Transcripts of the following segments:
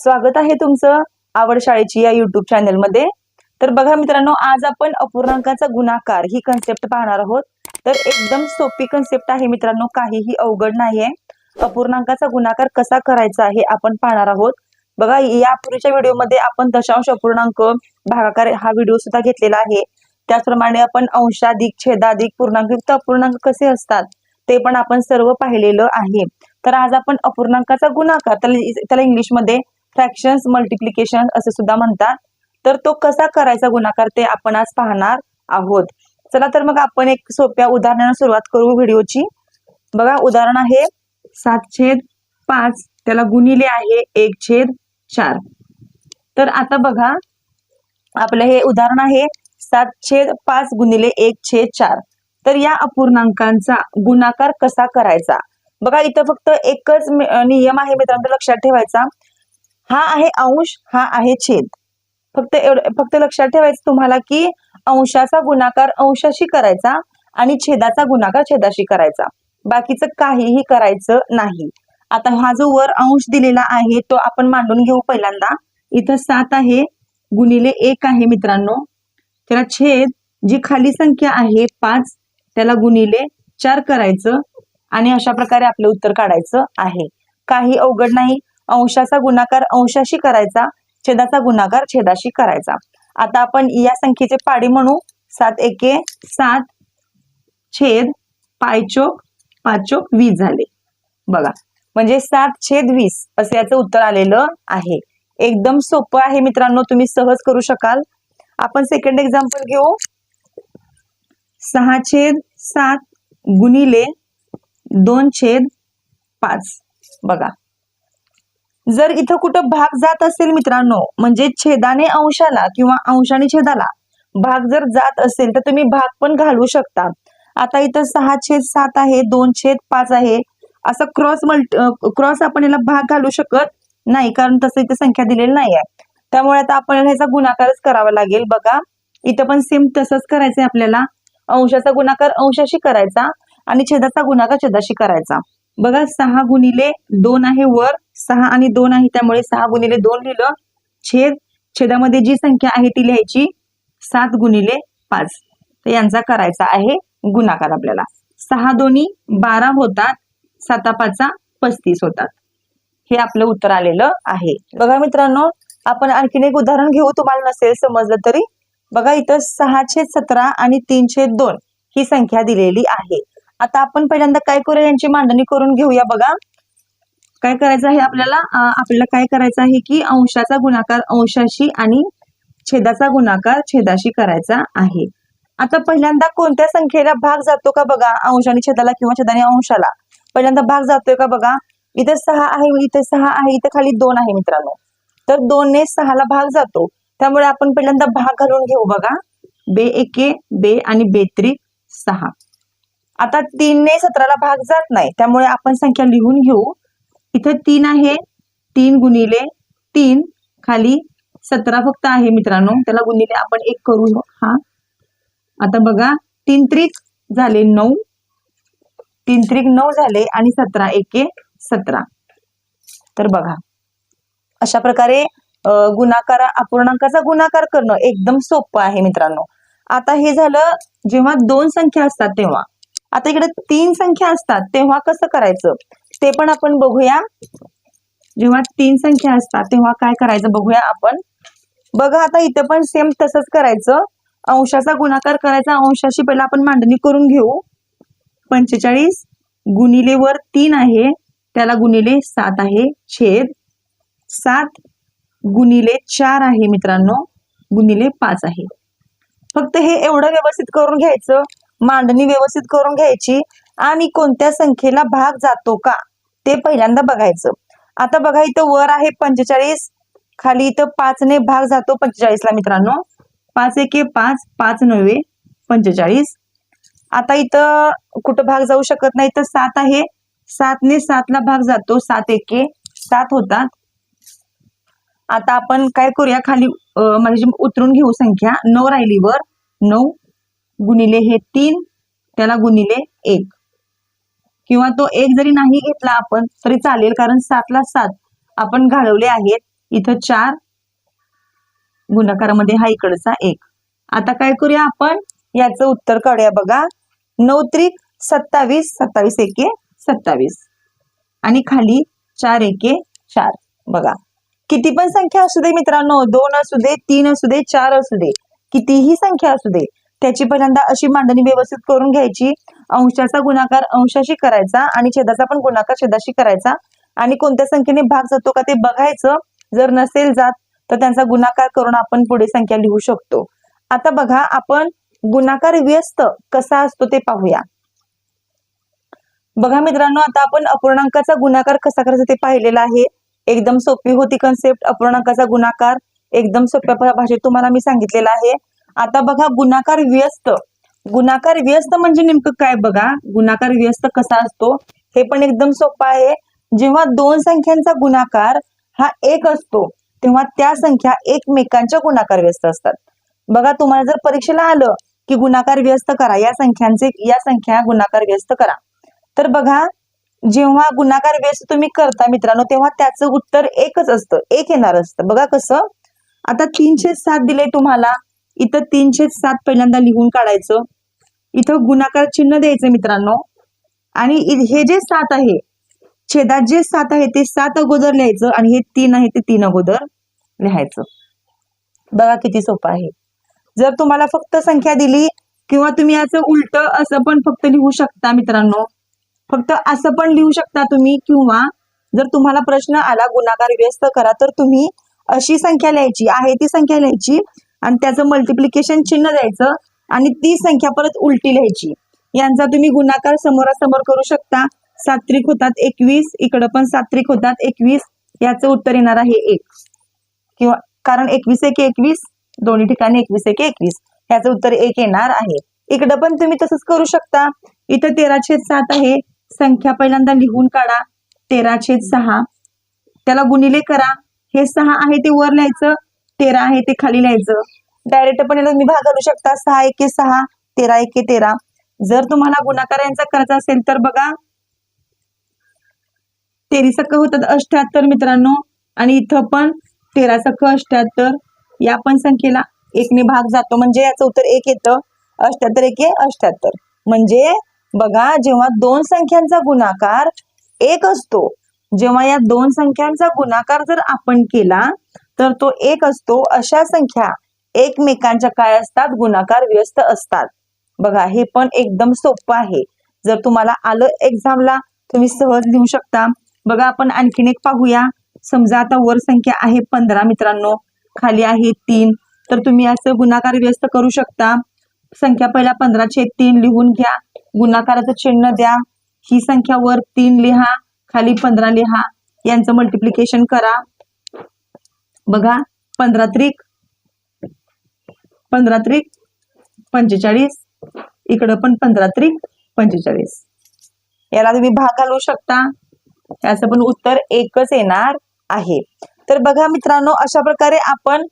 स्वागत आहे तुमचं आवड शाळेची या युट्यूब चॅनलमध्ये तर बघा मित्रांनो आज आपण अपूर्णांकाचा गुणाकार ही कन्सेप्ट पाहणार आहोत. तर एकदम सोपी कन्सेप्ट आहे मित्रांनो काहीही अवघड नाहीये. अपूर्णांकाचा गुणाकार कसा करायचा हे आपण पाहणार आहोत. बघा यापूर्वीच्या व्हिडिओमध्ये आपण दशांश अपूर्णांक भागाकार हा व्हिडिओ सुद्धा घेतलेला आहे. त्याचप्रमाणे आपण अंशाधिक छेदाधिक पूर्णांकयुक्त अपूर्णांक कसे असतात ते पण आपण सर्व पाहिलेलं आहे. तर आज आपण अपूर्णांकाचा गुणाकार त्याला त्याला इंग्लिशमध्ये फ्रॅक्शन्स मल्टिप्लिकेशन असे सुद्धा म्हणतात. तर तो कसा करायचा गुणाकार ते आपण आज पाहणार आहोत. चला तर मग आपण एक सोप्या उदाहरणाला सुरुवात करू व्हिडिओची. बघा उदाहरण आहे सात छेद पाच. त्याला गुणिले आहे एक छेद चार. तर आता बघा आपलं हे उदाहरण आहे सात छेद पाच गुणिले एक छेद चार. तर या अपूर्णांकांचा गुणाकार कसा करायचा? बघा इथं फक्त एकच नियम आहे मित्रांनो लक्षात ठेवायचा. हा आहे अंश हा आहे छेद. फक्त एवढं फक्त लक्षात ठेवायचं तुम्हाला की अंशाचा गुणाकार अंशाशी करायचा आणि छेदाचा गुणाकार छेदाशी करायचा. बाकीचं काहीही करायचं नाही. आता हा जो वर अंश दिलेला आहे तो आपण मांडून घेऊ पहिल्यांदा. इथं सात आहे गुणिले एक आहे मित्रांनो. त्याला छेद जी खाली संख्या आहे पाच त्याला गुणिले चार करायचं आणि अशा प्रकारे आपलं उत्तर काढायचं आहे. काही अवघड नाही. अंशाचा गुणाकार अंशाशी करायचा छेदाचा गुणाकार छेदाशी करायचा. आता आपण या संख्येचे पाडी म्हणू. सात एके सात छेद पायचोक पाचोक वीस झाले. बघा म्हणजे सात छेद वीस असं याचं उत्तर आलेलं आहे. एकदम सोपं आहे मित्रांनो तुम्ही सहज करू शकाल. आपण सेकंड एक्झाम्पल घेऊ. सहा छेद सात गुणिले दोन छेद पाच. बघा जर इथं कुठं भाग जात असेल मित्रांनो म्हणजे छेदाने अंशाला किंवा अंशाने छेदाला भाग जर जात असेल तर तुम्ही भाग पण घालू शकता. आता इथं सहा छेद सात आहे दोन छेद पाच आहे. असं क्रॉस मल्ट क्रॉस आपण याला भाग घालू शकत नाही कारण तसं इथे संख्या दिलेली नाही आहे त्यामुळे आता आपल्याला ह्याचा गुणाकारच करावा लागेल. बघा इथं पण सेम तसंच करायचंय आपल्याला. अंशाचा गुणाकार अंशाशी करायचा आणि छेदाचा गुणाकार छेदाशी करायचा. बघा सहा गुणिले दोन आहे वर सहा आणि दोन आहे त्यामुळे सहा गुणिले दोन लिहिलं. छेद छेदामध्ये जी संख्या आहे ती लिहायची सात गुणिले पाच. तर यांचा करायचा आहे गुणाकार आपल्याला. सहा दोन्ही बारा होतात साता पाचा पस्तीस होतात. हे आपलं उत्तर आलेलं आहे. बघा मित्रांनो आपण आणखीन एक उदाहरण घेऊ तुम्हाला नसेल समजलं तरी. बघा इथं सहाशे सतरा आणि तीनशे दोन ही संख्या दिलेली आहे. आता आपण पहिल्यांदा काय करूया? यांची मांडणी करून घेऊया बघा. काय करायचं आहे आपल्याला? आपल्याला काय करायचं आहे की अंशाचा गुणाकार अंशाशी आणि छेदाचा गुणाकार छेदाशी करायचा आहे. आता पहिल्यांदा कोणत्या संख्येला भाग जातो का बघा? अंशाने छेदाला किंवा छेदाने अंशाला. पहिल्यांदा भाग जातोय का बघा? इथे सहा आहे इथे सहा आहे इथे खाली दोन आहे मित्रांनो. तर दोनने सहाला भाग जातो. त्यामुळे आपण पहिल्यांदा भाग घालून घेऊ बघा. बे एके बे आणि बेत्रिक सहा. आता तीनने सतराला भाग जात नाही. त्यामुळे आपण संख्या लिहून घेऊ. इथे तीन आहे तीन गुणिले तीन खाली सतरा फक्त आहे मित्रांनो. त्याला गुणिले आपण एक करू. हा. आता बघा तीन त्रिक झाले नऊ. तीन त्रिक नऊ झाले आणि सतरा एके सतरा. तर बघा. अशा प्रकारे गुणाकार अपूर्णांकाचा गुणाकार करणं एकदम सोपं आहे मित्रांनो. आता हे झालं जेव्हा दोन संख्या असतात तेव्हा. आता इकडे तीन संख्या असतात तेव्हा कसं करायचं? ते पण आपण बघूया. जेव्हा तीन संख्या असतात तेव्हा काय करायचं बघूया आपण. बघा आता इथं पण सेम तसंच करायचं. अंशाचा गुणाकार करायचा. अंशाशी पहिला आपण मांडणी करून घेऊ. पंचेचाळीस गुणिले वर तीन आहे. त्याला गुणिले सात आहे. छेद सात गुणिले चार आहे मित्रांनो. गुणिले पाच आहे. फक्त हे एवढं व्यवस्थित करून घ्यायचं. मांडणी व्यवस्थित करून घ्यायची आणि कोणत्या संख्येला भाग जातो का ते पहिल्यांदा बघायचं. आता बघा इथं वर आहे पंचेचाळीस खाली इथं पाचने भाग जातो पंचेचाळीसला मित्रांनो. पाच एके पाच पाच नव्हे पंचेचाळीस. आता इथं कुठं भाग जाऊ शकत नाही तर सात आहे. सातने सातला भाग जातो सात एके सात होतात. आता आपण काय करूया खाली म्हणजे उतरून घेऊ संख्या नऊ राहिली वर. नऊ गुणिले हे तीन त्याला गुणिले एक. किंवा तो एक जरी नाही घेतला आपण तरी चालेल कारण सातला सात. आपण घालवले आहेत इथं चार गुणाकारामध्ये हा इकडचा एक. आता काय करूया आपण? याचं उत्तर काढूया बघा. नऊ त्रिक सत्तावीस सत्तावीस एके सत्तावीस. आणि खाली चार एके चार. बघा. किती पण संख्या असू दे मित्रांनो. दोन असू दे तीन असू दे चार असू दे. कितीही संख्या असू दे त्याची पहिल्यांदा अशी मांडणी व्यवस्थित करून घ्यायची. अंशाचा गुणाकार अंशाशी करायचा आणि छेदाचा पण गुणाकार छेदाशी करायचा. आणि कोणत्या संख्येने भाग जातो का ते बघायचं. जर नसेल जात तर त्यांचा गुणाकार करून आपण पुढे संख्या लिहू शकतो. आता बघा आपण गुणाकार व्यस्त कसा असतो ते पाहूया. बघा मित्रांनो आता आपण अपूर्णांकाचा गुणाकार कसा करायचा ते पाहिलेलं आहे. एकदम सोपी होती कन्सेप्ट अपूर्णांकाचा गुणाकार. एकदम सोप्या भाषेत तुम्हाला मी सांगितलेलं आहे. आता बघा गुणाकार व्यस्त. गुणाकार व्यस्त म्हणजे नेमकं काय बघा? गुणाकार व्यस्त कसा असतो? हे पण एकदम सोपं आहे. जेव्हा दोन संख्यांचा गुणाकार हा एक असतो तेव्हा त्या संख्या एकमेकांच्या गुणाकार व्यस्त असतात. बघा तुम्हाला जर परीक्षेला आलं की गुणाकार व्यस्त करा या संख्यांचे या संख्या गुणाकार व्यस्त करा. तर बघा जेव्हा गुणाकार व्यस्त तुम्ही करता मित्रांनो तेव्हा त्याचं उत्तर एकच असतं. एक येणार असतं. बघा कसं? आता तीनशे सात दिले तुम्हाला. इथं तीनशे सात पहिल्यांदा लिहून काढायचं. इथं गुणाकार चिन्ह द्यायचं मित्रांनो. आणि हे जे सात आहे छेदात जे सात आहे ते सात अगोदर लिहायचं आणि हे तीन आहे ते तीन अगोदर लिहायचं. बघा किती सोपं आहे. जर तुम्हाला फक्त संख्या दिली किंवा तुम्ही याचं उलट असं पण फक्त लिहू शकता मित्रांनो. फक्त असं पण लिहू शकता तुम्ही किंवा जर तुम्हाला प्रश्न आला गुणाकार व्यस्त करा तर तुम्ही अशी संख्या लिहायची आहे ती संख्या लिहायची आणि त्याचं मल्टिप्लिकेशन चिन्ह द्यायचं आणि ती संख्या परत उलटी लिहायची. यांचा तुम्ही गुणाकार समोरासमोर करू शकता. सात्विक होतात एकवीस इकडं पण सात्विक होतात एकवीस. याचं उत्तर येणार आहे एक. किंवा कारण एकवीस एक एकवीस दोन्ही ठिकाणी एकवीस एक एकवीस. याचं उत्तर एक येणार आहे. इकडं पण तुम्ही तसंच करू शकता. इथं तेरा छेद सात आहे. संख्या पहिल्यांदा लिहून काढा. तेरा छेद सहा. त्याला गुणिले करा. हे सहा आहे ते वर लिहायचं. तेरा आहे ते खाली लिहायचं. डायरेक्ट पण याला तुम्ही भाग घालू शकता. सहा एके सहा तेरा एके तेरा. जर तुम्हाला गुणाकार यांचा करायचा असेल तर बघा. तेरी सख होतात अष्ट्याहत्तर मित्रांनो. आणि इथं पण तेरा सख अष्ट्याहत्तर या पण संख्येला एकने भाग जातो. म्हणजे याचं उत्तर एक येतं. अष्ट्याहत्तर एके अष्ट्याहत्तर म्हणजे बघा जेव्हा दोन संख्यांचा गुणाकार एक असतो जेव्हा या दोन संख्यांचा गुणाकार जर आपण केला तर तो एक असतो. अशा संख्या एकमेकांच्या काय असतात? गुणाकार व्यस्त असतात. बघा हे पण एकदम सोपं आहे. जर तुम्हाला आलं एक्झामला तुम्ही सहज लिहू शकता. बघा आपण आणखीन एक पाहूया. समजा आता वर संख्या आहे पंधरा मित्रांनो. खाली आहे तीन. तर तुम्ही असं गुणाकार व्यस्त करू शकता. संख्या पहिला पंधराचे तीन लिहून घ्या. गुणाकाराचं चिन्ह द्या. ही संख्या वर तीन लिहा. खाली पंधरा लिहा. यांचं मल्टिप्लिकेशन करा. बघा पंधरा त्रिक पंधरा त्रिक पंचेचाळीस इकडं पण पंधरा त्रिक पंचेचाळीस. याला तुम्ही भाग घालू शकता. याचं पण उत्तर एकच येणार आहे. तर बघा मित्रांनो अशा प्रकारे आपण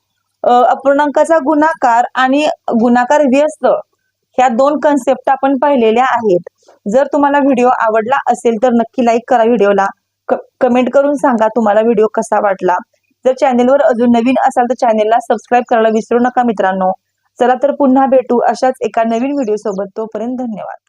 अपूर्णांकाचा गुणाकार आणि गुणाकार व्यस्त ह्या दोन कन्सेप्ट आपण पाहिलेल्या आहेत. जर तुम्हाला व्हिडिओ आवडला असेल तर नक्की लाईक करा व्हिडिओला. कमेंट करून सांगा तुम्हाला व्हिडिओ कसा वाटला. जर चॅनेलवर अजून नवीन असाल तर चॅनेलला सबस्क्राईब करायला विसरू नका मित्रांनो. चला तर पुन्हा भेटू अशाच एका नवीन व्हिडिओ सोबत. तोपर्यंत धन्यवाद.